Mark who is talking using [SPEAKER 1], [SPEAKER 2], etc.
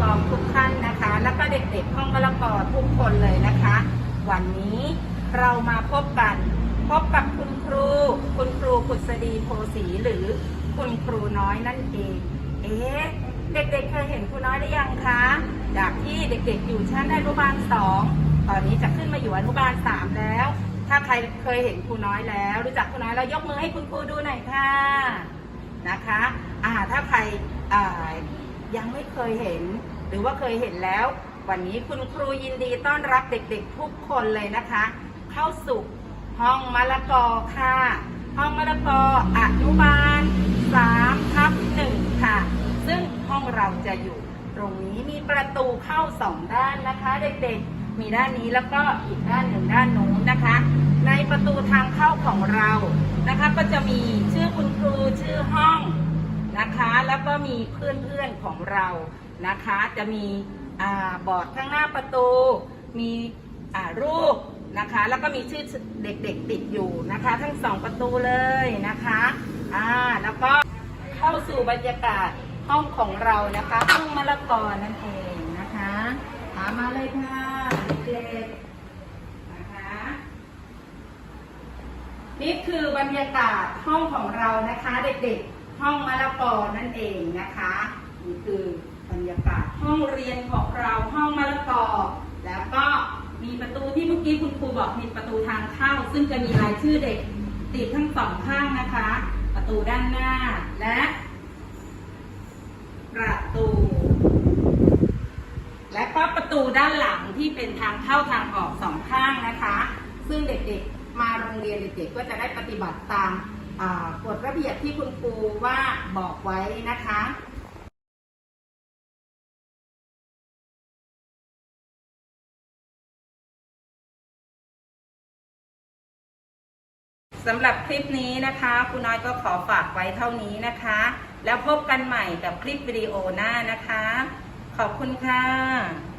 [SPEAKER 1] กองทุกท่านนะคะ แล้วก็เด็กๆห้องมะละกอทุกคนเลยนะคะ วันนี้เรามาพบกัน พบกับคุณครู คุณครูกุศดีโพสีหรือคุณครูน้อยนั่นเอง เอ๊ะเด็กๆเคยเห็นครูน้อยหรือยังคะ จากที่เด็กๆอยู่ชั้นอนุบาลสองตอนนี้จะขึ้นมาอยู่อนุบาลสามแล้ว ถ้าใครเคยเห็นครูน้อยแล้ว รู้จักครูน้อยแล้วยกมือให้คุณครูดูหน่อยค่ะนะคะ อ่าถ้าใครอ่า ยังไม่เคยเห็น หรือว่าเคยเห็นแล้ว วันนี้คุณครูยินดีต้อนรับเด็กๆทุกคนเลยนะคะ เข้าสู่ห้องมะละกอค่ะ ห้องมะละกออนุบาล3ทับ1ค่ะ ซึ่งห้องเราจะอยู่ ตรงนี้มีประตูเข้าสองด้านนะคะ เด็กๆ มีด้านนี้แล้วก็อีกด้านหนึ่งด้านโน้นนะคะ ในประตูทางเข้าของเรานะคะ ก็จะมีชื่อคุณครูชื่อห้องนะคะ แล้วก็ มีเพื่อนๆของเรานะคะ จะมีอบอร์ดข้างหน้าประตู มีรูปนะคะ แล้วก็มีชื่อเด็กๆติดอยู่นะคะ ทั้งสองประตูเลยนะคะอ่าแล้วก็เข้าสู่บรรยากาศห้องของเรานะคะห้องมะละกอนั่นเองนะคะตามมาเลยค่ะเด็กๆนะคะนี่คือบรรยากาศห้องของเรานะคะ เด็กๆ ห้องมะละกอนั่นเองนะคะนี่คือบรรยากาศห้องเรียนของเราห้องมะละกอ แล้วก็มีประตูที่เมื่อกี้คุณครูบอกมีประตูทางเข้า ซึ่งจะมีรายชื่อเด็กติดทั้งสองข้างนะคะ ประตูด้านหน้าและประตู และก็ประตูด้านหลังที่เป็นทางเข้าทางออกสองข้างนะคะ ซึ่งเด็กๆมาโรงเรียนเด็กๆก็จะได้ปฏิบัติตาม กฎระเบียบที่คุณครูว่าบอกไว้นะคะสำหรับคลิปนี้นะคะคุณน้อยก็ขอฝากไว้เท่านี้นะคะ แล้วพบกันใหม่กับคลิปวิดีโอหน้านะคะ ขอบคุณค่ะ